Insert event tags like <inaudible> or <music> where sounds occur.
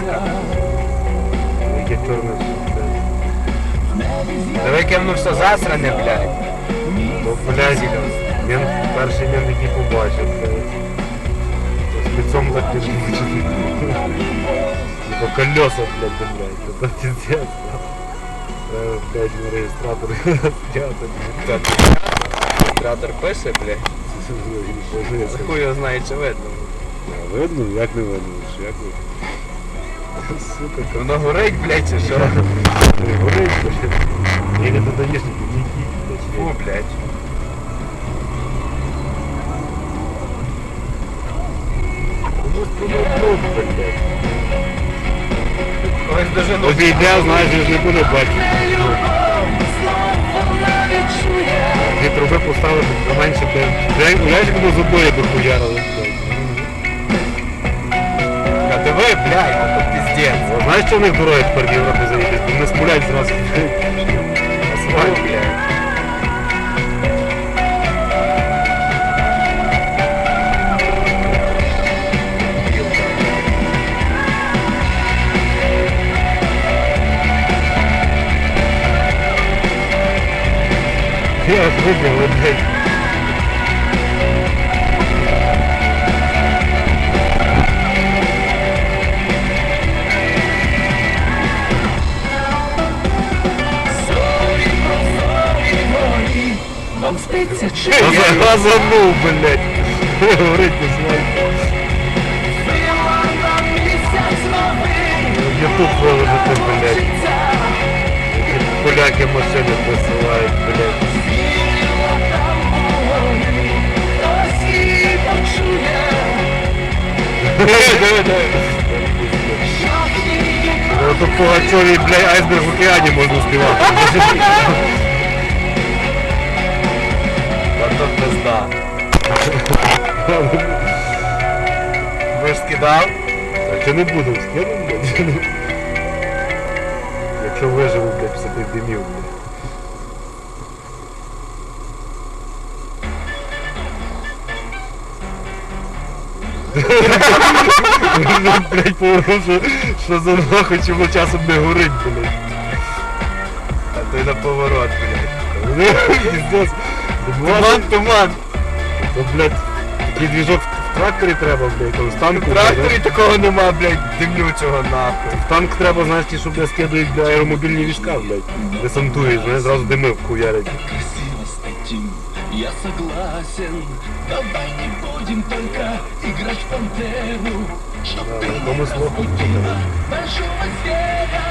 Далеко? Яке чорне Давай кемнувся засране, блядь. Ну, блядь, він перший він не побачив, блядь. З лицом так підмучений. Типа колеса, блядь, блядь. Це піздець, е, блядь, він Регистратор Реєстратор пише, блядь. Хуй його знает чи видно. Видно? Як не видно? Як видно? Сука, как Воно горить, блядь, чи що? горить, блядь. Или ти даєш ніки, Фу, блядь. Ну, ну, блядь. Ось даже ну. Обійде, знаєш, я ж не буде бачити. Дві труби поставити поменше, блядь. Блядь, Уявляєш, як воно зубою дохуярили, блядь. А диви, блядь, то пиздец. А Знаєш, що в них дороги тепер в Європі заїдуть? Вони смулять зразу. Я аж вибігли, блядь. Вам спиться Газанув, блядь. <laughs> Говорить не знаю. Ютуб виложити, блядь. Поляки машини посилають, блядь. <laughs> Ну тут по Гачові, блядь, айсберг в океані можна співати. <laughs> Ви ж скидав? А чи не буду скину, блядь? Якщо виживу, блядь, після тих димів, блядь. Блядь, повернув, що, що за нахуй чому часом не горить, блядь. А то й на поворот. Пиздец. Туман, туман. То, блядь, такий двіжок в тракторі треба, блядь, то в танку. В тракторі такого нема, блядь, димлючого нахуй. В танк треба, знаєш, ті, що, блядь, скидують бля, аеромобільні війська, блядь. Десантуєш, знаєш, зразу дими вхуярять. Красиво таким, я согласен Давай не будем только играть в пантеру Чтоб Да, ты не разбудила большого зверя